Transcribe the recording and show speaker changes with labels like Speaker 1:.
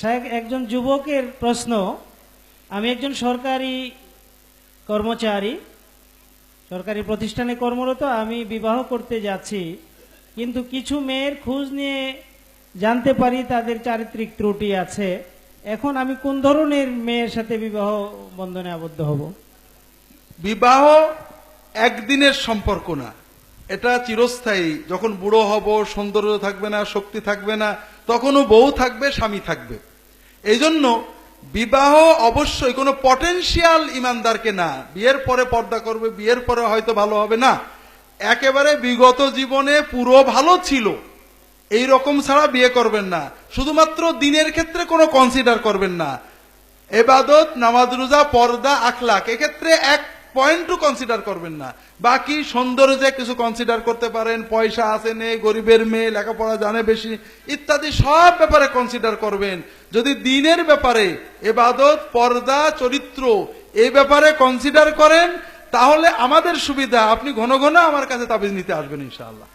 Speaker 1: শাহেক একজন যুবকের প্রশ্ন, আমি একজন সরকারি কর্মচারী, সরকারি প্রতিষ্ঠানে কর্মরত, আমি বিবাহ করতে যাচ্ছি, কিন্তু কিছু মেয়ের খোঁজ নিয়ে জানতে পারি তাদের চারিত্রিক ত্রুটি আছে, এখন আমি কোন ধরনের মেয়ের সাথে বিবাহ বন্ধনে আবদ্ধ হব?
Speaker 2: বিবাহ একদিনের সম্পর্ক না। এটা চিরস্থায়ী। যখন বুড়ো হব সৌন্দর্য থাকবে না, শক্তি থাকবে না, তখনও বউ থাকবে, স্বামী থাকবে। এই জন্য বিবাহ অবশ্যই কোনো পটেনশিয়াল ইমানদারকে না। বিয়ের পরে পর্দা করবে, বিয়ের পরে হয়তো ভালো হবে না। একেবারে বিগত জীবনে পুরো ভালো ছিল। এই রকম ছাড়া বিয়ে করবেন না। শুধুমাত্র দিনের ক্ষেত্রে কোনো কনসিডার করবেন না। এবাদত, নামাজ রোজা, পর্দা, আখলাক, এক্ষেত্রে এক পয়েন্টও কনসিডার করবেন না। বাকি সৌন্দর্যে কিছু কনসিডার করতে পারেন, পয়সা আছে, নেই, গরিবের মেয়ে, লেখাপড়া জানে বেশি, ইত্যাদি সব ব্যাপারে কনসিডার করবেন। যদি দিনের ব্যাপারে এবাদত, পর্দা, চরিত্র এই ব্যাপারে কনসিডার করেন, তাহলে আমাদের সুবিধা, আপনি ঘন ঘন আমার কাছে তাবিজ নিতে আসবেন ইনশাআল্লাহ।